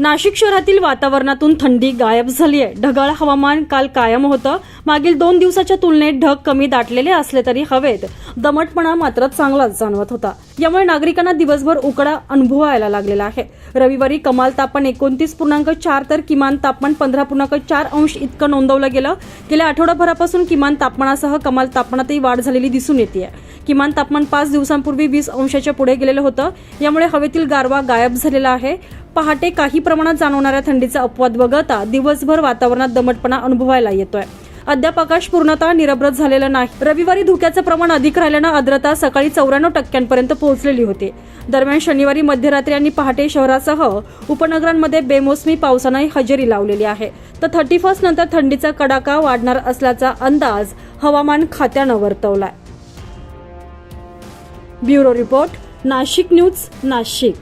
नाशिक शहरातील वातावरणातून थंडी गायब झाली आहे ढगाळ हवामान काल कायम होतं. मागील दोन दिवसाच्या तुलनेत ढग कमी दाटलेले असले तरी हवेत. दमटपणा मात्र चांगलाच जाणवत होता. यामुळे नागरिकांना दिवसभर उकडा अनुभवायला लागलेला आहे. रविवारी कमाल तापमान एकोणतीस पूर्णांक चार तर किमान तापमान पंधरा पूर्णांक चार अंश इतकं नोंदवलं गेलं. गेल्या आठवडाभरापासून किमान तापमानासह कमाल तापमानातही वाढ झालेली दिसून येते किमान तापमान पाच दिवसांपूर्वी वीस अंशाच्या पुढे गेलेलं होतं. यामुळे हवेतील गारवा गायब झालेला आहे. पहाटे काही प्रमाणात जाणवणाऱ्या थंडीचा अपवाद वगळता दिवसभर वातावरणात दमटपणा अनुभवायला येतोय. अद्याप आकाश पूर्णतः निरभ्रत झालेलं नाही. रविवारी धुक्याचं प्रमाण अधिक राहिल्यानं आर्द्रता सकाळी चौऱ्याण्णव टक्क्यांपर्यंत पोहोचलेली होती. दरम्यान शनिवारी मध्यरात्री आणि पहाटे शहरासह उपनगरांमध्ये बेमोसमी पावसानं हजेरी लावलेली आहे. तर थर्टी फर्स्ट नंतर थंडीचा कडाका वाढणार असल्याचा अंदाज हवामान खात्यानं वर्तवलाय. Bureau report Nashik news Nashik.